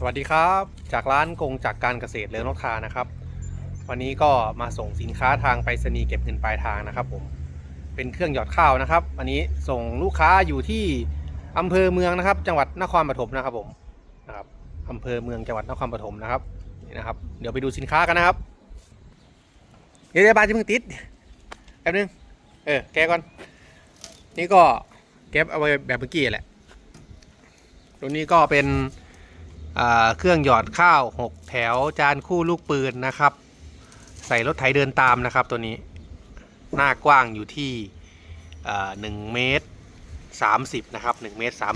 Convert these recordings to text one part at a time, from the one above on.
สวัสดีครับ จากร้านกงจากการเกษตรเลือนกทานะครับ วันนี้ก็มาส่งสินค้าทางไปรษณีย์เก็บเงินปลายทางนะครับผมเป็นเครื่องหยอดข้าวนะครับ อันนี้ส่งลูกค้าอยู่ที่อำเภอเมืองนะครับ จังหวัดนครปฐมนะครับผมนะครับอำเภอเมืองจังหวัดนครปฐมนะครับนี่นะครับ เดี๋ยวไปดูสินค้ากันนะครับ เดี๋ยวเดี๋ยวบาจะเพิ่งติดแป๊บนึงเออแกก่อน นี่ก็เก็บเอาไว้แบบเมื่อกี้แหละตัวนี้ก็เป็น เครื่องหยอดข้าว 6 แถวจานคู่ลูกปืนนะครับ ใส่รถไถเดินตามนะครับตัวนี้ หน้ากว้างอยู่ที่1เมตร30นะครับ1เมตร30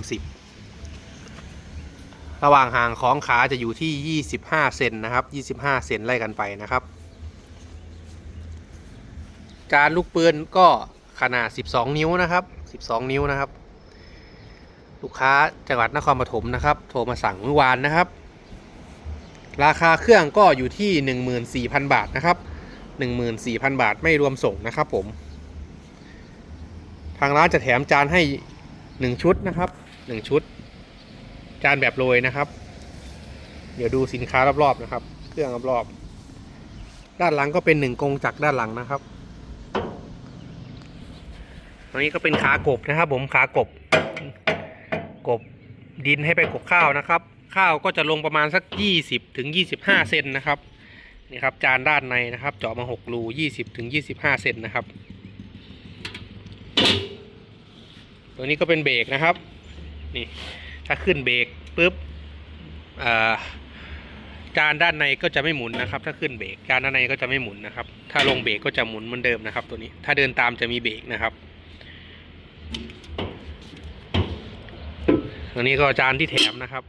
ระหว่างห่างของขาจะอยู่ที่ 25 เซนนะครับ 25 เซนไล่กันไปนะครับ จานลูกปืนก็ขนาด 12 นิ้วนะครับ 12 นิ้วนะครับ ลูกค้าจังหวัดนครปฐมนะครับ โทรมาสั่งเมื่อวานนะครับ ราคาเครื่องก็อยู่ที่ 14,000 บาทนะครับ 14,000 บาทไม่รวมส่งนะครับผม ทางร้านจะแถมจานให้ 1 ชุดนะครับ 1 ชุด จานแบบโรยนะครับ เดี๋ยวดูสินค้ารอบๆนะครับ เครื่องรอบๆด้านหลังก็เป็นหนึ่งกงจากด้านหลังนะครับตรงนี้ก็เป็นขากบนะครับผมขากบ กบดินให้ไปกบข้าวนะครับ ข้าวก็จะลงประมาณสัก 20ถึง25 เซนนะครับนี่ครับจานด้านในนะครับ เจาะมา 6 รู 20ถึง25 เซนนะครับ ตัวนี้ก็เป็นเบรกนะครับนี่ถ้าขึ้นเบรกปุ๊บอ่าจานด้านในก็จะไม่หมุนนะครับ ถ้าขึ้นเบรกจานด้านในก็จะไม่หมุนนะครับ ถ้าลงเบรกก็จะหมุนเหมือนเดิมนะครับ ตัวนี้ถ้าเดินตามจะมีเบรกนะครับ ตัวนี้ก็จานที่แถมนะครับ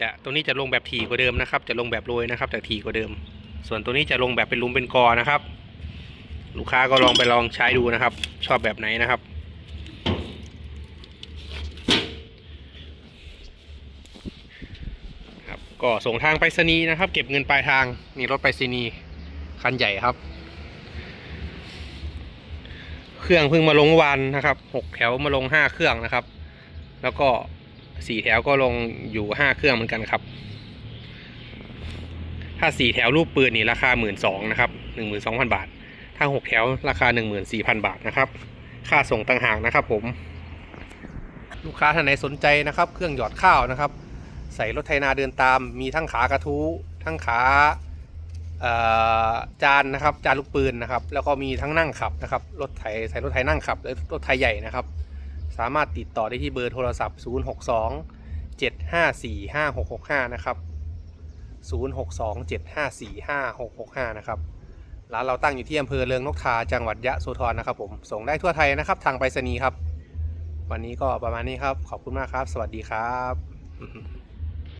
จะตัวนี้จะลงแบบถี่กว่าเดิมนะครับ จะลงแบบโรยนะครับจากถี่กว่าเดิม ส่วนตัวนี้จะลงแบบเป็นลุมเป็นกอนะครับ ลูกค้าก็ลองไปลองใช้ดูนะครับ ชอบแบบไหนนะครับครับ ก็ส่งทางไปรษณีย์นะครับ เก็บเงินปลายทางนี่รถไปรษณีย์คันใหญ่ครับ เครื่องเพิ่งมาลงวันนะครับหกแถวมาลงห้าเครื่องนะครับ แล้วก็สี่แถวก็ลงอยู่ห้าเครื่องเหมือนกันครับ ถ้าสี่แถวรูปปืนนี่ราคาหมื่นสองนะครับหนึ่งหมื่นสองพันบาท ถ้าหกแถวราคาหนึ่งหมื่นสี่พันบาทนะครับ ค่าส่งต่างหากนะครับผม ลูกค้าท่านไหนสนใจนะครับ เครื่องหยอดข้าวนะครับ ใส่รถไถนาเดินตาม มีทั้งขากระทู้ทั้งขาจานนะครับจานลูกปืนนะครับ แล้วก็มีทั้งนั่งขับนะครับรถไถใส่รถไถนั่งขับและรถไถใหญ่นะครับ สามารถติดต่อได้ที่เบอร์โทรศัพท์ 062 754 5665 นะครับ 062 754 5665 นะครับ ร้านเราตั้งอยู่ที่อำเภอเลืองนกทาจังหวัดยะโสธรนะครับผม ส่งได้ทั่วไทยนะครับ ทางไปรษณีย์ครับ วันนี้ก็ประมาณนี้ครับ ขอบคุณมากครับ สวัสดีครับ